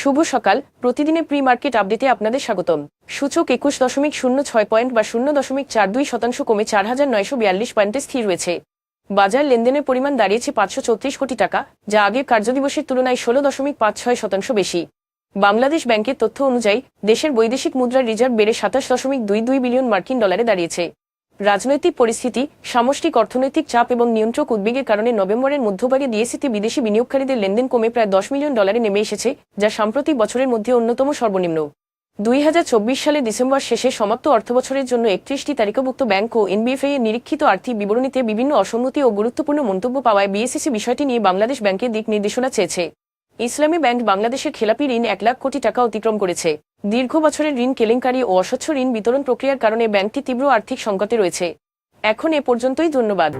শুভ সকাল। প্রতিদিনে pre market আপডেটে আপনাদের স্বাগতম। সূচক একুশ দশমিক শূন্য ছয় পয়েন্ট বা শূন্য দশমিক চার দুই শতাংশ কমে চার হাজার নয়শো বিয়াল্লিশ পয়েন্টে স্থির রয়েছে। বাজার লেনদেনের পরিমাণ দাঁড়িয়েছে পাঁচশো চৌত্রিশ কোটি টাকা, যা আগের কার্যদিবসের তুলনায় ষোলো দশমিক পাঁচ ছয় শতাংশ বেশি। বাংলাদেশ ব্যাংকের তথ্য অনুযায়ী, দেশের বৈদেশিক মুদ্রার রিজার্ভ বেড়ে সাতাশ দশমিক দুই দুই বিলিয়ন মার্কিন ডলারে দাঁড়িয়েছে। রাজনৈতিক পরিস্থিতি, সামষ্টিক অর্থনৈতিক চাপ এবং নিয়ন্ত্রক উদ্বেগের কারণে নভেম্বরের মধ্যভাগে ডিএসিতে বিদেশি বিনিয়োগকারীদের লেনদেন কমে প্রায় দশ মিলিয়ন ডলারে নেমে এসেছে, যা সাম্প্রতিক বছরের মধ্যে অন্যতম সর্বনিম্ন। দুই হাজার চব্বিশ সালে ডিসেম্বর শেষে সমাপ্ত অর্থবছরের জন্য একত্রিশটি তালিকাভুক্ত ব্যাংক ও এনবিএফআই এর নিরীক্ষিত আর্থিক বিবরণীতে বিভিন্ন অসম্মতি ও গুরুত্বপূর্ণ মন্তব্য পাওয়ায় বিএসিসি বিষয়টি নিয়ে বাংলাদেশ ব্যাংকের দিক নির্দেশনা চেয়েছে। ইসলামী ব্যাংক বাংলাদেশের খেলাপি ঋণ এক লাখ কোটি টাকা অতিক্রম করেছে। দীর্ঘ বছরের ঋণ কেলেঙ্কারি ও অস্বচ্ছ ঋণ বিতরণ প্রক্রিয়ার কারণে ব্যাংকটি তীব্র আর্থিক সংকটে রয়েছে। এখন এ পর্যন্তই ধন্যবাদ।